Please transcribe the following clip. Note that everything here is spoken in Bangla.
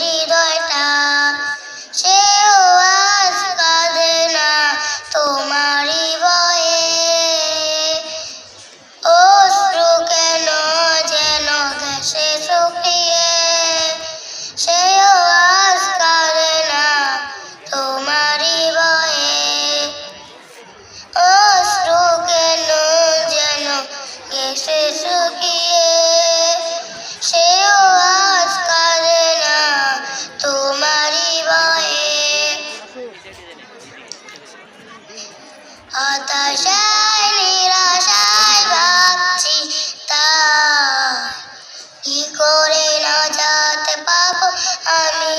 হৃদয়টা, সেও আজ কাঁদে না তোমারই ভয়ে। অশ্রু কেন যেন দেশে শুকিয়ে, সেও আজ কাঁদে না তোমারই ভয়ে। অশ্রু কেন যেন দেশে শুকিয়ে হতাশায় নিরাশায় ভাবছি তা। কি করে না যাতে পাবো আমি?